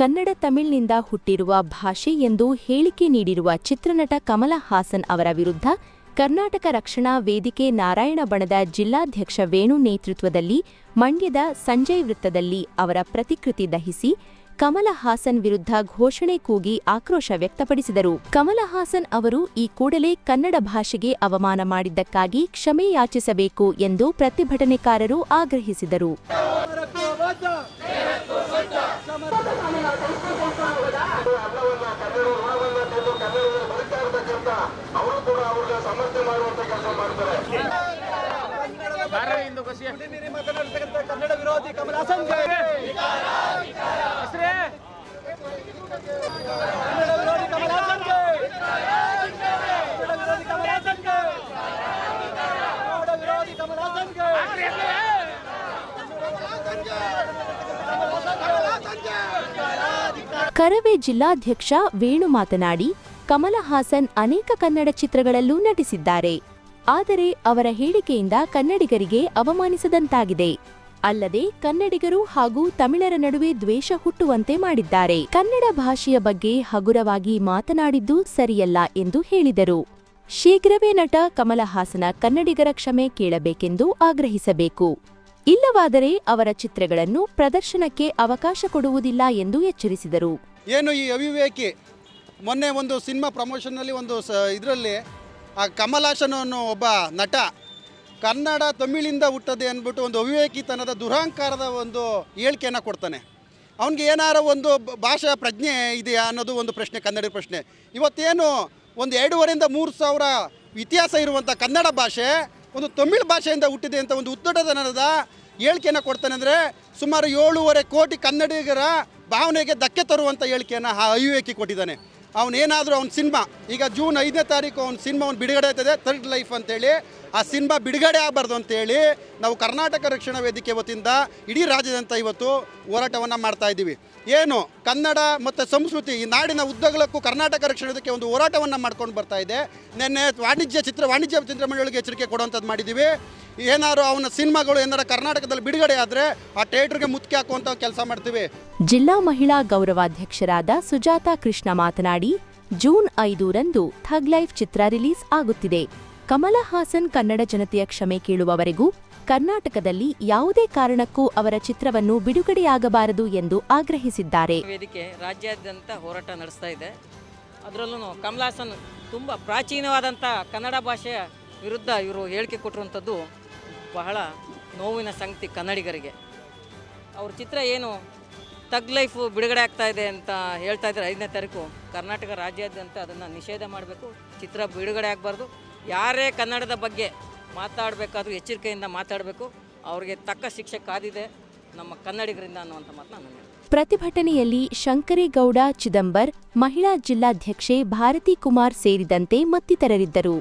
ಕನ್ನಡ ತಮಿಳಿನಿಂದ ಹುಟ್ಟಿರುವ ಭಾಷೆ ಎಂದು ಹೇಳಿಕೆ ನೀಡಿರುವ ಚಿತ್ರನಟ ಕಮಲ ಹಾಸನ್ ಅವರ ವಿರುದ್ಧ ಕರ್ನಾಟಕ ರಕ್ಷಣಾ ವೇದಿಕೆ ನಾರಾಯಣ ಬಣದ ಜಿಲ್ಲಾಧ್ಯಕ್ಷ ವೇಣು ನೇತೃತ್ವದಲ್ಲಿ ಮಂಡ್ಯದ ಸಂಜಯ್ ವೃತ್ತದಲ್ಲಿ ಅವರ ಪ್ರತಿಕೃತಿ ದಹಿಸಿ ಕಮಲ ಹಾಸನ್ ವಿರುದ್ಧ ಘೋಷಣೆ ಕೂಗಿ ಆಕ್ರೋಶ ವ್ಯಕ್ತಪಡಿಸಿದರು. ಕಮಲ ಹಾಸನ್ ಅವರು ಈ ಕೂಡಲೇ ಕನ್ನಡ ಭಾಷೆಗೆ ಅವಮಾನ ಮಾಡಿದ್ದಕ್ಕಾಗಿ ಕ್ಷಮೆ ಯಾಚಿಸಬೇಕು ಎಂದು ಪ್ರತಿಭಟನೆಕಾರರು ಆಗ್ರಹಿಸಿದರು. ಕರವೇ ಜಿಲ್ಲಾಧ್ಯಕ್ಷ ವೇಣು ಮಾತನಾಡಿ ಕಮಲ ಹಾಸನ್ ಅನೇಕ ಕನ್ನಡ ಚಿತ್ರಗಳಲ್ಲೂ ನಟಿಸಿದ್ದಾರೆ. ಆದರೆ ಅವರ ಹೇಳಿಕೆಯಿಂದ ಕನ್ನಡಿಗರಿಗೆ ಅವಮಾನಿಸದಂತಾಗಿದೆ. ಅಲ್ಲದೆ ಕನ್ನಡಿಗರು ಹಾಗೂ ತಮಿಳರ ನಡುವೆ ದ್ವೇಷ ಹುಟ್ಟುವಂತೆ ಮಾಡಿದ್ದಾರೆ. ಕನ್ನಡ ಭಾಷೆಯ ಬಗ್ಗೆ ಹಗುರವಾಗಿ ಮಾತನಾಡಿದ್ದು ಸರಿಯಲ್ಲ ಎಂದು ಹೇಳಿದರು. ಶೀಘ್ರವೇ ನಟ ಕಮಲ ಹಾಸನ ಕನ್ನಡಿಗರ ಕ್ಷಮೆ ಕೇಳಬೇಕೆಂದು ಆಗ್ರಹಿಸಬೇಕು. ಇಲ್ಲವಾದರೆ ಅವರ ಚಿತ್ರಗಳನ್ನು ಪ್ರದರ್ಶನಕ್ಕೆ ಅವಕಾಶ ಕೊಡುವುದಿಲ್ಲ ಎಂದು ಎಚ್ಚರಿಸಿದರು. ಏನು ಈ ಅವಿವೇಕಿ ಮೊನ್ನೆ ಒಂದು ಸಿನಿಮಾ ಪ್ರಮೋಷನ್ನಲ್ಲಿ ಒಂದು ಇದರಲ್ಲಿ ಆ ಕಮಲ್ ಹಾಸನ್ ಅನ್ನೋ ಒಬ್ಬ ನಟ ಕನ್ನಡ ತಮಿಳಿಂದ ಹುಟ್ಟದೆ ಅಂದ್ಬಿಟ್ಟು ಒಂದು ಅವಿವೇಕಿತನದ ದುರಹಂಕಾರದ ಒಂದು ಹೇಳಿಕೆಯನ್ನು ಕೊಡ್ತಾನೆ. ಅವನಿಗೆ ಏನಾರ ಒಂದು ಭಾಷಾ ಪ್ರಜ್ಞೆ ಇದೆಯಾ ಅನ್ನೋದು ಒಂದು ಪ್ರಶ್ನೆ, ಕನ್ನಡ ಪ್ರಶ್ನೆ. ಇವತ್ತೇನು ಒಂದು ಎರಡೂವರೆಯಿಂದ ಮೂರು ಸಾವಿರ ಇತಿಹಾಸ ಇರುವಂಥ ಕನ್ನಡ ಭಾಷೆ ಒಂದು ತಮಿಳು ಭಾಷೆಯಿಂದ ಹುಟ್ಟಿದೆ ಅಂತ ಒಂದು ಉದ್ದಟತನದ ಹೇಳಿಕೆಯನ್ನು ಕೊಡ್ತಾನೆ ಅಂದರೆ ಸುಮಾರು ಏಳೂವರೆ ಕೋಟಿ ಕನ್ನಡಿಗರ ಭಾವನೆಗೆ ಧಕ್ಕೆ ತರುವಂಥ ಹೇಳಿಕೆಯನ್ನು ಆ ಅವಿವೇಕಿ ಕೊಟ್ಟಿದ್ದಾನೆ. ಅವನೇನಾದರೂ ಅವ್ನ ಸಿನಿಮಾ, ಈಗ ಜೂನ್ ಐದನೇ ತಾರೀಕು ಅವ್ನ ಸಿನಿಮಾ ಅವ್ನು ಬಿಡುಗಡೆ ಆಗ್ತದೆ ಥರ್ಡ್ ಲೈಫ್ ಅಂತೇಳಿ. ಆ ಸಿನಿಮಾ ಬಿಡುಗಡೆ ಆಗಬಾರ್ದು ಅಂತೇಳಿ ನಾವು ಕರ್ನಾಟಕ ರಕ್ಷಣಾ ವೇದಿಕೆ ವತಿಯಿಂದ ಇಡೀ ರಾಜ್ಯದಂತ ಇವತ್ತು ಹೋರಾಟವನ್ನು ಮಾಡ್ತಾ ಇದ್ದೀವಿ. ಏನು, ಕನ್ನಡ ಮತ್ತು ಸಂಸ್ಕೃತಿ ಈ ನಾಡಿನ ಉದ್ದಗಲಕ್ಕೂ ಕರ್ನಾಟಕ ರಕ್ಷಣಾ ವೇದಿಕೆ ಒಂದು ಹೋರಾಟವನ್ನು ಮಾಡ್ಕೊಂಡು ಬರ್ತಾ ಇದೆ. ನಿನ್ನೆ ವಾಣಿಜ್ಯ ಚಿತ್ರ, ವಾಣಿಜ್ಯ ಚಿತ್ರಮಂಡಳಿಗೆ ಎಚ್ಚರಿಕೆ ಕೊಡುವಂಥದ್ದು ಮಾಡಿದ್ದೀವಿ. ಏನಾದ್ರು ಅವನ ಸಿನಿಮಾಗಳು ಏನಾರ ಕರ್ನಾಟಕದಲ್ಲಿ ಬಿಡುಗಡೆ ಆದರೆ ಆ ಥಿಯೇಟ್ರಿಗೆ ಮುತ್ತಿಗೆ ಹಾಕುವಂಥ ಕೆಲಸ ಮಾಡ್ತೀವಿ. ಜಿಲ್ಲಾ ಮಹಿಳಾ ಗೌರವಾಧ್ಯಕ್ಷರಾದ ಸುಜಾತಾ ಕೃಷ್ಣ ಮಾತನಾಡಿ, ಜೂನ್ ಐದೂರಂದು ಥಗ್ ಲೈಫ್ ಚಿತ್ರ ರಿಲೀಸ್ ಆಗುತ್ತಿದೆ. ಕಮಲ ಹಾಸನ್ ಕನ್ನಡ ಜನತೆಯ ಕ್ಷಮೆ ಕೇಳುವವರೆಗೂ ಕರ್ನಾಟಕದಲ್ಲಿ ಯಾವುದೇ ಕಾರಣಕ್ಕೂ ಅವರ ಚಿತ್ರವನ್ನು ಬಿಡುಗಡೆಯಾಗಬಾರದು ಎಂದು ಆಗ್ರಹಿಸಿದ್ದಾರೆ. ವೇದಿಕೆ ರಾಜ್ಯಾದ್ಯಂತ ಹೋರಾಟ ನಡೆಸ್ತಾ ಇದೆ. ಅದರಲ್ಲೂ ಕಮಲಾಸನ್ ತುಂಬ ಪ್ರಾಚೀನವಾದಂಥ ಕನ್ನಡ ಭಾಷೆಯ ವಿರುದ್ಧ ಇವರು ಹೇಳಿಕೆ ಕೊಟ್ಟಿರುವಂಥದ್ದು ಬಹಳ ನೋವಿನ ಸಂಗತಿ ಕನ್ನಡಿಗರಿಗೆ. ಅವ್ರ ಚಿತ್ರ ಏನು ತಗ್ ಲೈಫು ಬಿಡುಗಡೆ ಆಗ್ತಾ ಇದೆ ಅಂತ ಹೇಳ್ತಾ ಇದ್ದಾರೆ ಐದನೇ ತಾರೀಕು. ಕರ್ನಾಟಕ ರಾಜ್ಯಾದ್ಯಂತ ಅದನ್ನು ನಿಷೇಧ ಮಾಡಬೇಕು. ಚಿತ್ರ ಬಿಡುಗಡೆ ಆಗಬಾರ್ದು. ಯಾರೇ ಕನ್ನಡದ ಬಗ್ಗೆ ಮಾತಾಡಬೇಕಾದ್ರೂ ಎಚ್ಚರಿಕೆಯಿಂದ ಮಾತಾಡಬೇಕು. ಅವರಿಗೆ ತಕ್ಕ ಶಿಕ್ಷೆ ಕಾದಿದೆ ನಮ್ಮ ಕನ್ನಡಿಗರಿಂದ ಅನ್ನುವಂಥ ಮಾತನ್ನ ನಾನು. ಪ್ರತಿಭಟನೆಯಲ್ಲಿ ಶಂಕರೇಗೌಡ ಚಿದಂಬರ್, ಮಹಿಳಾ ಜಿಲ್ಲಾಧ್ಯಕ್ಷೆ ಭಾರತಿ ಕುಮಾರ್ ಸೇರಿದಂತೆ ಮತ್ತಿತರರಿದ್ದರು.